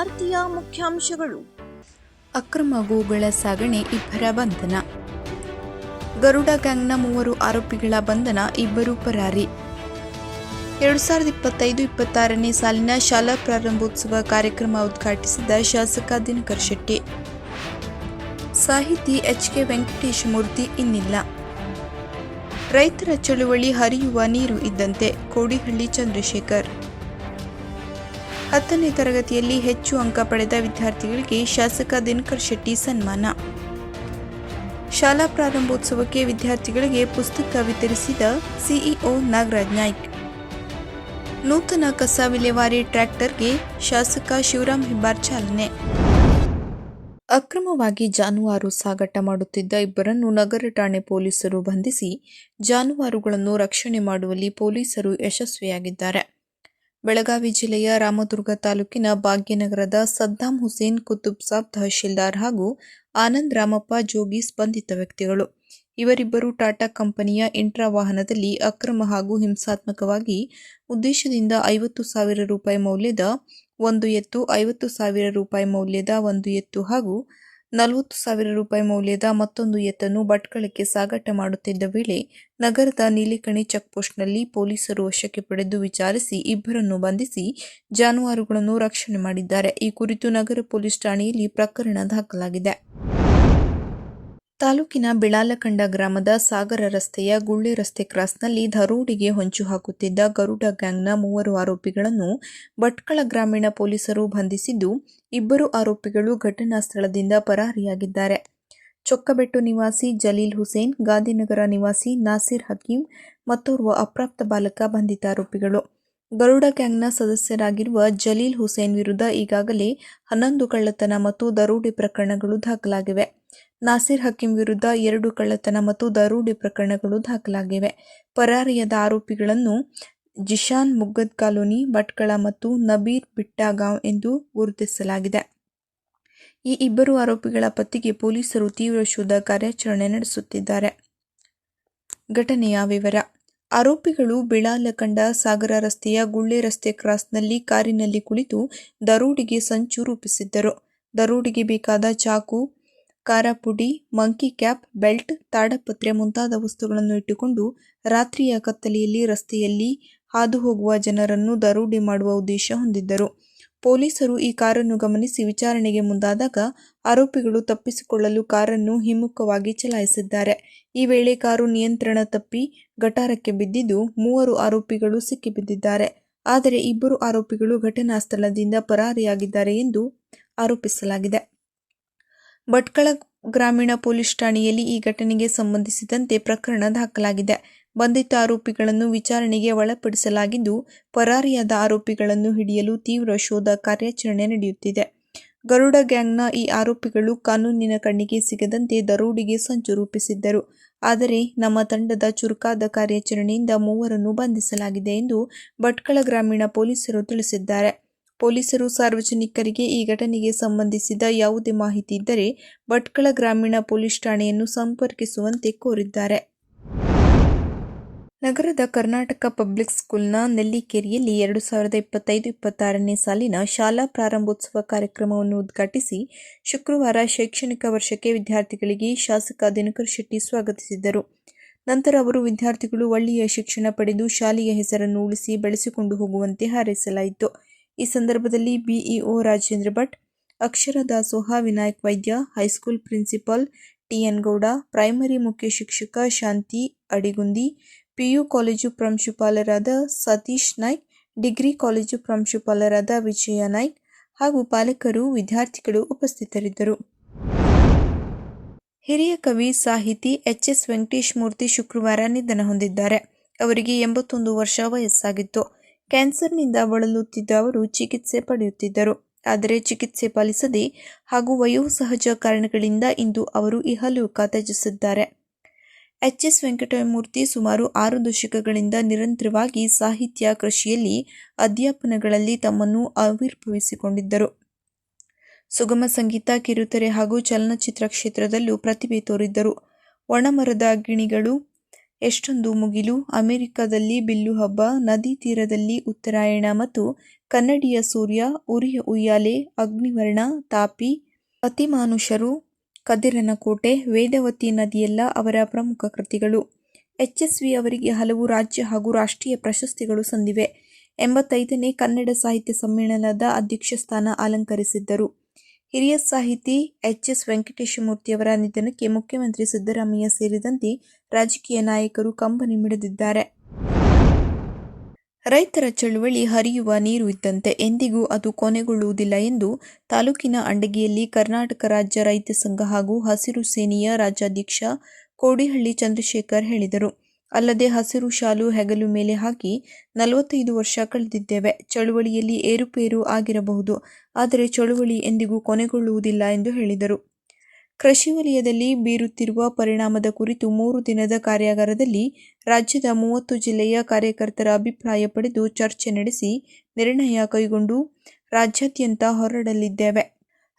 ವಾರ್ತೆಯ ಮುಖ್ಯಾಂಶಗಳು. ಅಕ್ರಮ ಗೋಗಳ ಸಾಗಣೆ ಇಬ್ಬರ ಬಂಧನ. ಗರುಡ ಗ್ಯಾಂಗ್ನ ಮೂವರು ಆರೋಪಿಗಳ ಬಂಧನ ಇಬ್ಬರು ಪರಾರಿ. ಎರಡು ಸಾವಿರದ ಇಪ್ಪತ್ತೈದು ಇಪ್ಪತ್ತಾರನೇ ಸಾಲಿನ ಶಾಲಾ ಪ್ರಾರಂಭೋತ್ಸವ ಕಾರ್ಯಕ್ರಮ ಉದ್ಘಾಟಿಸಿದ ಶಾಸಕ ದಿನಕರ್ ಶೆಟ್ಟಿ. ಸಾಹಿತಿ ಎಚ್ ಕೆ ವೆಂಕಟೇಶ್ ಮೂರ್ತಿ ಇನ್ನಿಲ್ಲ. ರೈತರ ಚಳುವಳಿ ಹರಿಯುವ ನೀರು ಇದ್ದಂತೆ ಕೋಡಿಹಳ್ಳಿ ಚಂದ್ರಶೇಖರ್. ಹತ್ತನೇ ತರಗತಿಯಲ್ಲಿ ಹೆಚ್ಚು ಅಂಕ ಪಡೆದ ವಿದ್ಯಾರ್ಥಿಗಳಿಗೆ ಶಾಸಕ ದಿನಕರ್ ಶೆಟ್ಟಿ ಸನ್ಮಾನ. ಶಾಲಾ ಪ್ರಾರಂಭೋತ್ಸವಕ್ಕೆ ವಿದ್ಯಾರ್ಥಿಗಳಿಗೆ ಪುಸ್ತಕ ವಿತರಿಸಿದ ಸಿಇಒ ನಾಗರಾಜ್ ನಾಯ್ಕ್. ನೂತನ ಕಸ ವಿಲೇವಾರಿ ಟ್ರ್ಯಾಕ್ಟರ್ಗೆ ಶಾಸಕ ಶಿವರಾಮ್ ಹೆಬ್ಬಾರ್ ಚಾಲನೆ. ಅಕ್ರಮವಾಗಿ ಜಾನುವಾರು ಸಾಗಾಟ ಮಾಡುತ್ತಿದ್ದ ಇಬ್ಬರನ್ನು ನಗರ ಠಾಣೆ ಪೊಲೀಸರು ಬಂಧಿಸಿ ಜಾನುವಾರುಗಳನ್ನು ರಕ್ಷಣೆ ಮಾಡುವಲ್ಲಿ ಪೊಲೀಸರು ಯಶಸ್ವಿಯಾಗಿದ್ದಾರೆ. ಬೆಳಗಾವಿ ಜಿಲ್ಲೆಯ ರಾಮದುರ್ಗ ತಾಲೂಕಿನ ಭಾಗ್ಯನಗರದ ಸದ್ದಾಂ ಹುಸೇನ್ ಕುತುಬ್ ಸಾಬ್ ತಹಶೀಲ್ದಾರ್ ಹಾಗೂ ಆನಂದ್ ರಾಮಪ್ಪ ಜೋಗಿ ಸ್ಪಂದಿತ ವ್ಯಕ್ತಿಗಳು. ಇವರಿಬ್ಬರು ಟಾಟಾ ಕಂಪನಿಯ ಇಂಟ್ರಾ ವಾಹನದಲ್ಲಿ ಅಕ್ರಮ ಹಾಗೂ ಹಿಂಸಾತ್ಮಕವಾಗಿ ಉದ್ದೇಶದಿಂದ ಐವತ್ತು ಸಾವಿರ ರೂಪಾಯಿ ಮೌಲ್ಯದ ಒಂದು ಎತ್ತು, ಐವತ್ತು ಸಾವಿರ ರೂಪಾಯಿ ಮೌಲ್ಯದ ಒಂದು ಎತ್ತು ಹಾಗೂ ನಲವತ್ತು ಸಾವಿರ ರೂಪಾಯಿ ಮೌಲ್ಯದ ಮತ್ತೊಂದು ಎತ್ತನ್ನು ಭಟ್ಕಳಕ್ಕೆ ಸಾಗಾಟ ಮಾಡುತ್ತಿದ್ದ ವೇಳೆ ನಗರದ ನೀಲಿಕಣಿ ಚೆಕ್ಪೋಸ್ಟ್ನಲ್ಲಿ ಪೊಲೀಸರು ವಶಕ್ಕೆ ಪಡೆದು ವಿಚಾರಿಸಿ ಇಬ್ಬರನ್ನು ಬಂಧಿಸಿ ಜಾನುವಾರುಗಳನ್ನು ರಕ್ಷಣೆ ಮಾಡಿದ್ದಾರೆ. ಈ ಕುರಿತು ನಗರ ಪೊಲೀಸ್ ಠಾಣೆಯಲ್ಲಿ ಪ್ರಕರಣ ದಾಖಲಾಗಿದೆ. ತಾಲೂಕಿನ ಬಿಳಾಲಕಂಡ ಗ್ರಾಮದ ಸಾಗರ ರಸ್ತೆಯ ಗುಳ್ಳೆ ರಸ್ತೆ ಕ್ರಾಸ್ನಲ್ಲಿ ಧರೋಡಿಗೆ ಹೊಂಚು ಹಾಕುತ್ತಿದ್ದ ಗರುಡ ಗ್ಯಾಂಗ್ನ ಮೂವರು ಆರೋಪಿಗಳನ್ನು ಭಟ್ಕಳ ಗ್ರಾಮೀಣ ಪೊಲೀಸರು ಬಂಧಿಸಿದ್ದು, ಇಬ್ಬರು ಆರೋಪಿಗಳು ಘಟನಾ ಸ್ಥಳದಿಂದ ಪರಾರಿಯಾಗಿದ್ದಾರೆ. ಚೊಕ್ಕಬೆಟ್ಟು ನಿವಾಸಿ ಜಲೀಲ್ ಹುಸೇನ್, ಗಾಂಧಿನಗರ ನಿವಾಸಿ ನಾಸಿರ್ ಹಕೀಂ ಮತ್ತೋರ್ವ ಅಪ್ರಾಪ್ತ ಬಾಲಕ ಬಂಧಿತ ಆರೋಪಿಗಳು. ಗರುಡ ಗ್ಯಾಂಗ್ನ ಸದಸ್ಯರಾಗಿರುವ ಜಲೀಲ್ ಹುಸೇನ್ ವಿರುದ್ಧ ಈಗಾಗಲೇ ಹನ್ನೊಂದು ಕಳ್ಳತನ ಮತ್ತು ದರೋಡೆ ಪ್ರಕರಣಗಳು ದಾಖಲಾಗಿವೆ. ನಾಸಿರ್ ಹಕೀಂ ವಿರುದ್ಧ ಎರಡು ಕಳ್ಳತನ ಮತ್ತು ದರೋಡೆ ಪ್ರಕರಣಗಳು ದಾಖಲಾಗಿವೆ. ಪರಾರಿಯಾದ ಆರೋಪಿಗಳನ್ನು ಜಿಶಾನ್ ಮುಗ್ಗದ್ ಕಾಲೋನಿ, ಭಟ್ಕಳ ಮತ್ತು ನಬೀರ್ ಬಿಟ್ಟಾಗಾಂವ್ ಎಂದು ಗುರುತಿಸಲಾಗಿದೆ. ಈ ಇಬ್ಬರು ಆರೋಪಿಗಳ ಪತ್ತಿಗೆ ಪೊಲೀಸರು ತೀವ್ರ ಶೋಧ ಕಾರ್ಯಾಚರಣೆ ನಡೆಸುತ್ತಿದ್ದಾರೆ. ಘಟನೆಯ ವಿವರ. ಆರೋಪಿಗಳು ಬಿಳಾಲಕಂಡ ಸಾಗರ ರಸ್ತೆಯ ಗುಳ್ಳೆ ರಸ್ತೆ ಕ್ರಾಸ್ನಲ್ಲಿ ಕಾರಿನಲ್ಲಿ ಕುಳಿತು ದರೋಡಿಗೆ ಸಂಚು ರೂಪಿಸಿದ್ದರು. ದರೋಡಿಗೆ ಬೇಕಾದ ಚಾಕು ಖಾರ ಪುಡಿ ಮಂಕಿ ಕ್ಯಾಪ್ ಬೆಲ್ಟ್ ತಾಡಪತ್ರೆ ಮುಂತಾದ ವಸ್ತುಗಳನ್ನು ಇಟ್ಟುಕೊಂಡು ರಾತ್ರಿಯ ಕತ್ತಲೆಯಲ್ಲಿ, ರಸ್ತೆಯಲ್ಲಿ ಹಾದು ಹೋಗುವ ಜನರನ್ನು ದರೋಡೆ ಮಾಡುವ ಉದ್ದೇಶ ಹೊಂದಿದ್ದರು. ಪೊಲೀಸರು ಈ ಕಾರನ್ನು ಗಮನಿಸಿ ವಿಚಾರಣೆಗೆ ಮುಂದಾದಾಗ ಆರೋಪಿಗಳು ತಪ್ಪಿಸಿಕೊಳ್ಳಲು ಕಾರನ್ನು ಹಿಮ್ಮುಖವಾಗಿ ಚಲಾಯಿಸಿದ್ದಾರೆ. ಈ ವೇಳೆ ಕಾರು ನಿಯಂತ್ರಣ ತಪ್ಪಿ ಗಟಾರಕ್ಕೆ ಬಿದ್ದಿದ್ದು ಮೂವರು ಆರೋಪಿಗಳು ಸಿಕ್ಕಿಬಿದ್ದಿದ್ದಾರೆ. ಆದರೆ ಇಬ್ಬರು ಆರೋಪಿಗಳು ಘಟನಾ ಸ್ಥಳದಿಂದ ಪರಾರಿಯಾಗಿದ್ದಾರೆ ಎಂದು ಆರೋಪಿಸಲಾಗಿದೆ. ಭಟ್ಕಳ ಗ್ರಾಮೀಣ ಪೊಲೀಸ್ ಠಾಣೆಯಲ್ಲಿ ಈ ಘಟನೆಗೆ ಸಂಬಂಧಿಸಿದಂತೆ ಪ್ರಕರಣ ದಾಖಲಾಗಿದೆ. ಬಂಧಿತ ಆರೋಪಿಗಳನ್ನು ವಿಚಾರಣೆಗೆ ಒಳಪಡಿಸಲಾಗಿದ್ದು, ಪರಾರಿಯಾದ ಆರೋಪಿಗಳನ್ನು ಹಿಡಿಯಲು ತೀವ್ರ ಶೋಧ ಕಾರ್ಯಾಚರಣೆ ನಡೆಯುತ್ತಿದೆ. ಗರುಡ ಗ್ಯಾಂಗ್ನ ಈ ಆರೋಪಿಗಳು ಕಾನೂನಿನ ಕಣ್ಣಿಗೆ ಸಿಗದಂತೆ ದರೋಡಿಗೆ ಸಂಚು ರೂಪಿಸಿದ್ದರು. ಆದರೆ, ನಮ್ಮ ತಂಡದ ಚುರುಕಾದ ಕಾರ್ಯಾಚರಣೆಯಿಂದ ಮೂವರನ್ನು ಬಂಧಿಸಲಾಗಿದೆ ಎಂದು ಭಟ್ಕಳ ಗ್ರಾಮೀಣ ಪೊಲೀಸರು ತಿಳಿಸಿದ್ದಾರೆ. ಪೊಲೀಸರು ಸಾರ್ವಜನಿಕರಿಗೆ ಈ ಘಟನೆಗೆ ಸಂಬಂಧಿಸಿದ ಯಾವುದೇ ಮಾಹಿತಿ ಇದ್ದರೆ ಭಟ್ಕಳ ಗ್ರಾಮೀಣ ಪೊಲೀಸ್ ಠಾಣೆಯನ್ನು ಸಂಪರ್ಕಿಸುವಂತೆ ಕೋರಿದ್ದಾರೆ. ನಗರದ ಕರ್ನಾಟಕ ಪಬ್ಲಿಕ್ ಸ್ಕೂಲ್ನ ನೆಲ್ಲಿಕೇರಿಯಲ್ಲಿ ಎರಡು ಸಾವಿರದ ಇಪ್ಪತ್ತೈದು ಇಪ್ಪತ್ತಾರನೇ ಸಾಲಿನ ಶಾಲಾ ಪ್ರಾರಂಭೋತ್ಸವ ಕಾರ್ಯಕ್ರಮವನ್ನು ಉದ್ಘಾಟಿಸಿ ಶುಕ್ರವಾರ ಶೈಕ್ಷಣಿಕ ವರ್ಷಕ್ಕೆ ವಿದ್ಯಾರ್ಥಿಗಳಿಗೆ ಶಾಸಕ ದಿನಕರ್ ಶೆಟ್ಟಿ ಸ್ವಾಗತಿಸಿದರು. ನಂತರ ಅವರು ವಿದ್ಯಾರ್ಥಿಗಳು ಒಳ್ಳೆಯ ಶಿಕ್ಷಣ ಪಡೆದು ಶಾಲೆಯ ಹೆಸರನ್ನು ಉಳಿಸಿ ಬೆಳೆಸಿಕೊಂಡು ಹೋಗುವಂತೆ ಹಾರೈಸಲಾಯಿತು. ಈ ಸಂದರ್ಭದಲ್ಲಿ ಬಿಇಒ ರಾಜೇಂದ್ರ ಭಟ್ ಅಕ್ಷರ ದಾಸೋಹ Vinayak Vaidya, high school principal T N Gowda primary ಮುಖ್ಯ ಶಿಕ್ಷಕ ಶಾಂತಿ ಅಡಿಗುಂದಿ, ಪಿಯು ಕಾಲೇಜು ಪ್ರಾಂಶುಪಾಲರಾದ ಸತೀಶ್ ನಾಯ್ಕ್, ಡಿಗ್ರಿ ಕಾಲೇಜು ಪ್ರಾಂಶುಪಾಲರಾದ ವಿಜಯ ನಾಯ್ಕ್ ಹಾಗೂ ಪಾಲಕರು, ವಿದ್ಯಾರ್ಥಿಗಳು ಉಪಸ್ಥಿತರಿದ್ದರು. ಹಿರಿಯ ಕವಿ, ಸಾಹಿತಿ ಎಚ್ ಎಸ್ ವೆಂಕಟೇಶ್ ಮೂರ್ತಿ ಶುಕ್ರವಾರ ನಿಧನ ಹೊಂದಿದ್ದಾರೆ. ಅವರಿಗೆ ಎಂಬತ್ತೊಂದು ವರ್ಷ ವಯಸ್ಸಾಗಿತ್ತು. ಕ್ಯಾನ್ಸರ್ನಿಂದ ಬಳಲುತ್ತಿದ್ದ ಅವರು ಚಿಕಿತ್ಸೆ ಪಡೆಯುತ್ತಿದ್ದರು. ಆದರೆ ಚಿಕಿತ್ಸೆ ಫಲಿಸದೆ ಹಾಗೂ ವಯೋಸಹಜ ಕಾರಣಗಳಿಂದ ಇಂದು ಅವರು ಇಹಲೋಕ ತ್ಯಜಿಸಿದ್ದಾರೆ. ಎಚ್. ಎಸ್. ವೆಂಕಟಮೂರ್ತಿ ಸುಮಾರು ಆರು ದಶಕಗಳಿಂದ ನಿರಂತರವಾಗಿ ಸಾಹಿತ್ಯ ಕೃಷಿಯಲ್ಲಿ ಅಧ್ಯಾಪನಗಳಲ್ಲಿ ತಮ್ಮನ್ನು ಆವಿರ್ಭವಿಸಿಕೊಂಡಿದ್ದರು. ಸುಗಮ ಸಂಗೀತ, ಕಿರುತೆರೆ ಹಾಗೂ ಚಲನಚಿತ್ರ ಕ್ಷೇತ್ರದಲ್ಲೂ ಪ್ರತಿಭೆ ತೋರಿದ್ದರು. ಒಣಮರದ ಗಿಣಿಗಳು ಎಷ್ಟೊಂದು ಮುಗಿಲು. ಅಮೆರಿಕದಲ್ಲಿ ಬಿಲ್ಲು ಹಬ್ಬ, ನದಿ ತೀರದಲ್ಲಿ ಉತ್ತರಾಯಣ ಮತ್ತು ಕನ್ನಡಿಯ ಸೂರ್ಯ, ಉರಿಯ ಉಯ್ಯಾಲೆ, ಅಗ್ನಿವರ್ಣ, ತಾಪಿ, ಅತಿಮಾನುಷರು ಕದಿರನ ಕೋಟೆ ವೇದವತಿ ನದಿಯೆಲ್ಲ ಅವರ ಪ್ರಮುಖ ಕೃತಿಗಳು. ಎಚ್ ಎಸ್ ವಿ ಅವರಿಗೆ ಹಲವು ರಾಜ್ಯ ಹಾಗೂ ರಾಷ್ಟ್ರೀಯ ಪ್ರಶಸ್ತಿಗಳು ಸಂದಿವೆ. ಎಂಬತ್ತೈದನೇ ಕನ್ನಡ ಸಾಹಿತ್ಯ ಸಮ್ಮೇಳನದ ಅಧ್ಯಕ್ಷ ಸ್ಥಾನ ಅಲಂಕರಿಸಿದ್ದರು. ಹಿರಿಯ ಸಾಹಿತಿ ಎಚ್ ಎಸ್ ವೆಂಕಟೇಶಮೂರ್ತಿಯವರ ನಿಧನಕ್ಕೆ ಮುಖ್ಯಮಂತ್ರಿ ಸಿದ್ದರಾಮಯ್ಯ ಸೇರಿದಂತೆ ರಾಜಕೀಯ ನಾಯಕರು ಕಂಬನಿ ಮಿಡಿದಿದ್ದಾರೆ. ರೈತರ ಚಳುವಳಿ ಹರಿಯುವ ನೀರು ಇದ್ದಂತೆ ಎಂದಿಗೂ ಅದು ಕೊನೆಗೊಳ್ಳುವುದಿಲ್ಲ ಎಂದು ತಾಲೂಕಿನ ಅಂಡಗಿಯಲ್ಲಿ ಕರ್ನಾಟಕ ರಾಜ್ಯ ರೈತ ಸಂಘ ಹಾಗೂ ಹಸಿರು ಸೇನೆಯ ರಾಜ್ಯಾಧ್ಯಕ್ಷ ಕೋಡಿಹಳ್ಳಿ ಚಂದ್ರಶೇಖರ್ ಹೇಳಿದರು. ಅಲ್ಲದೆ ಹಸಿರು ಶಾಲು ಹೆಗಲು ಮೇಲೆ ಹಾಕಿ ನಲವತ್ತೈದು ವರ್ಷ ಕಳೆದಿದ್ದೇವೆ. ಚಳುವಳಿಯಲ್ಲಿ ಏರುಪೇರು ಆಗಿರಬಹುದು. ಆದರೆ ಚಳುವಳಿ ಎಂದಿಗೂ ಕೊನೆಗೊಳ್ಳುವುದಿಲ್ಲ ಎಂದು ಹೇಳಿದರು. ಕೃಷಿ ವಲಯದಲ್ಲಿ ಬೀರುತ್ತಿರುವ ಪರಿಣಾಮದ ಕುರಿತು ಮೂರು ದಿನದ ಕಾರ್ಯಾಗಾರದಲ್ಲಿ ರಾಜ್ಯದ ಮೂವತ್ತು ಜಿಲ್ಲೆಯ ಕಾರ್ಯಕರ್ತರ ಅಭಿಪ್ರಾಯ ಪಡೆದು ಚರ್ಚೆ ನಡೆಸಿ ನಿರ್ಣಯ ಕೈಗೊಂಡು ರಾಜ್ಯಾದ್ಯಂತ ಹೊರಡಲಿದ್ದೇವೆ.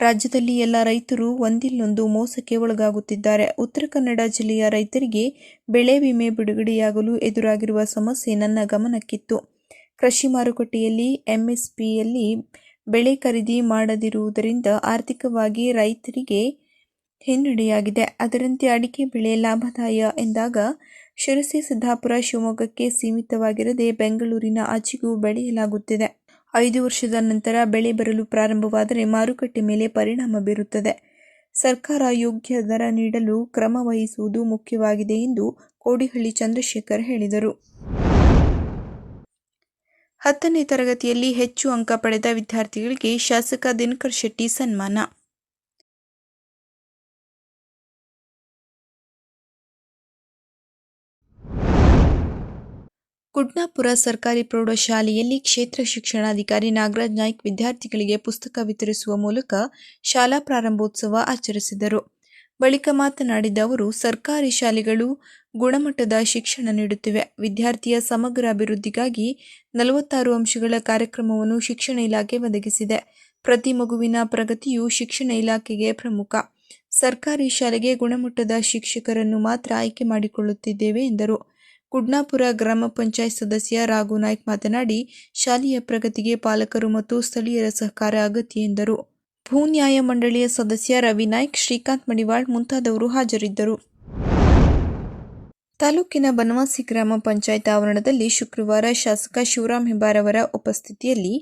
ರಾಜ್ಯದಲ್ಲಿ ಎಲ್ಲ ರೈತರು ಒಂದಿಲ್ಲೊಂದು ಮೋಸಕ್ಕೆ ಒಳಗಾಗುತ್ತಿದ್ದಾರೆ. ಉತ್ತರ ಕನ್ನಡ ಜಿಲ್ಲೆಯ ರೈತರಿಗೆ ಬೆಳೆ ವಿಮೆ ಬಿಡುಗಡೆಯಾಗಲು ಎದುರಾಗಿರುವ ಸಮಸ್ಯೆ ನನ್ನ ಗಮನಕ್ಕಿತ್ತು. ಕೃಷಿ ಮಾರುಕಟ್ಟೆಯಲ್ಲಿ ಎಂಎಸ್ಪಿಯಲ್ಲಿ ಬೆಳೆ ಖರೀದಿ ಮಾಡದಿರುವುದರಿಂದ ಆರ್ಥಿಕವಾಗಿ ರೈತರಿಗೆ ಹಿನ್ನಡೆಯಾಗಿದೆ. ಅದರಂತೆ ಅಡಿಕೆ ಬೆಳೆ ಲಾಭದಾಯ ಎಂದಾಗ ಶಿರಸಿ, ಸಿದ್ದಾಪುರ, ಶಿವಮೊಗ್ಗಕ್ಕೆ ಸೀಮಿತವಾಗಿರದೆ ಬೆಂಗಳೂರಿನ ಆಚೆಗೂ ಬೆಳೆಯಲಾಗುತ್ತಿದೆ. ಐದು ವರ್ಷದ ನಂತರ ಬೆಳೆ ಬರಲು ಪ್ರಾರಂಭವಾದರೆ ಮಾರುಕಟ್ಟೆ ಮೇಲೆ ಪರಿಣಾಮ ಬೀರುತ್ತದೆ. ಸರ್ಕಾರ ಯೋಗ್ಯ ದರ ನೀಡಲು ಕ್ರಮ ವಹಿಸುವುದು ಮುಖ್ಯವಾಗಿದೆ ಎಂದು ಕೋಡಿಹಳ್ಳಿ ಚಂದ್ರಶೇಖರ್ ಹೇಳಿದರು. ಹತ್ತನೇ ತರಗತಿಯಲ್ಲಿ ಹೆಚ್ಚು ಅಂಕ ಪಡೆದ ವಿದ್ಯಾರ್ಥಿಗಳಿಗೆ ಶಾಸಕ ದಿನಕರ್ ಶೆಟ್ಟಿ ಸನ್ಮಾನ. ಕುಡ್ನಾಪುರ ಸರ್ಕಾರಿ ಪ್ರೌಢಶಾಲೆಯಲ್ಲಿ ಕ್ಷೇತ್ರ ಶಿಕ್ಷಣಾಧಿಕಾರಿ ನಾಗರಾಜ್ ನಾಯ್ಕ್ ವಿದ್ಯಾರ್ಥಿಗಳಿಗೆ ಪುಸ್ತಕ ವಿತರಿಸುವ ಮೂಲಕ ಶಾಲಾ ಪ್ರಾರಂಭೋತ್ಸವ ಆಚರಿಸಿದರು. ಬಳಿಕ ಮಾತನಾಡಿದ ಅವರು, ಸರ್ಕಾರಿ ಶಾಲೆಗಳು ಗುಣಮಟ್ಟದ ಶಿಕ್ಷಣ ನೀಡುತ್ತಿವೆ. ವಿದ್ಯಾರ್ಥಿಯ ಸಮಗ್ರ ಅಭಿವೃದ್ಧಿಗಾಗಿ ನಲವತ್ತಾರು ಅಂಶಗಳ ಕಾರ್ಯಕ್ರಮವನ್ನು ಶಿಕ್ಷಣ ಇಲಾಖೆ ಒದಗಿಸಿದೆ. ಪ್ರತಿ ಮಗುವಿನ ಪ್ರಗತಿಯು ಶಿಕ್ಷಣ ಇಲಾಖೆಗೆ ಪ್ರಮುಖ. ಸರ್ಕಾರಿ ಶಾಲೆಗೆ ಗುಣಮಟ್ಟದ ಶಿಕ್ಷಕರನ್ನು ಮಾತ್ರ ಆಯ್ಕೆ ಮಾಡಿಕೊಳ್ಳುತ್ತಿದ್ದೇವೆ ಎಂದರು. ಕುಡ್ನಾಪುರ ಗ್ರಾಮ ಪಂಚಾಯತ್ ಸದಸ್ಯ ರಾಘು ನಾಯ್ಕ್ ಮಾತನಾಡಿ, ಶಾಲೆಯ ಪ್ರಗತಿಗೆ ಪಾಲಕರು ಮತ್ತು ಸ್ಥಳೀಯರ ಸಹಕಾರ ಅಗತ್ಯ ಎಂದರು. ಭೂ ನ್ಯಾಯ ಮಂಡಳಿಯ ಸದಸ್ಯ ರವಿ ನಾಯ್ಕ್, ಶ್ರೀಕಾಂತ್ ಮಡಿವಾಳ್ ಮುಂತಾದವರು ಹಾಜರಿದ್ದರು. ತಾಲೂಕಿನ ಬನವಾಸಿ ಗ್ರಾಮ ಪಂಚಾಯತ್ ಆವರಣದಲ್ಲಿ ಶುಕ್ರವಾರ ಶಾಸಕ ಶಿವರಾಮ್ ಹೆಬ್ಬಾರ್ ಅವರ ಉಪಸ್ಥಿತಿಯಲ್ಲಿ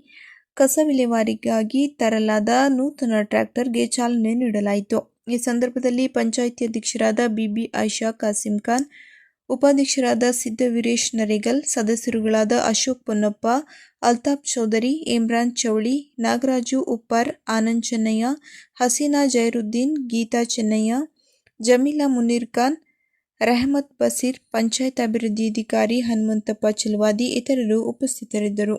ಕಸ ವಿಲೇವಾರಿಗಾಗಿ ತರಲಾದ ನೂತನ ಟ್ರ್ಯಾಕ್ಟರ್ಗೆ ಚಾಲನೆ ನೀಡಲಾಯಿತು. ಈ ಸಂದರ್ಭದಲ್ಲಿ ಪಂಚಾಯಿತಿ ಅಧ್ಯಕ್ಷರಾದ ಬಿಬಿ ಆಯಿಷಾ ಖಾನ್ ಉಪಾಧ್ಯಕ್ಷರಾದ ಸಿದ್ದವೀರೇಶ್ ನರೇಗಲ್, ಸದಸ್ಯರುಗಳಾದ ಅಶೋಕ್ ಪೊನ್ನಪ್ಪ, ಅಲ್ತಾಫ್ ಚೌಧರಿ, ಇಮ್ರಾನ್ ಚೌಳಿ, ನಾಗರಾಜು ಉಪ್ಪಾರ್, ಆನಂದ್ ಚೆನ್ನಯ್ಯ, ಹಸೀನಾ ಜೈರುದ್ದೀನ್, ಗೀತಾ ಚೆನ್ನಯ್ಯ, ಜಮೀಲಾ ಮುನೀರ್ ಖಾನ್, ರೆಹಮತ್ ಬಸೀರ್, ಪಂಚಾಯತ್ ಅಭಿವೃದ್ಧಿ ಅಧಿಕಾರಿ ಹನುಮಂತಪ್ಪ ಚಲುವಾದಿ ಇತರರು ಉಪಸ್ಥಿತರಿದ್ದರು.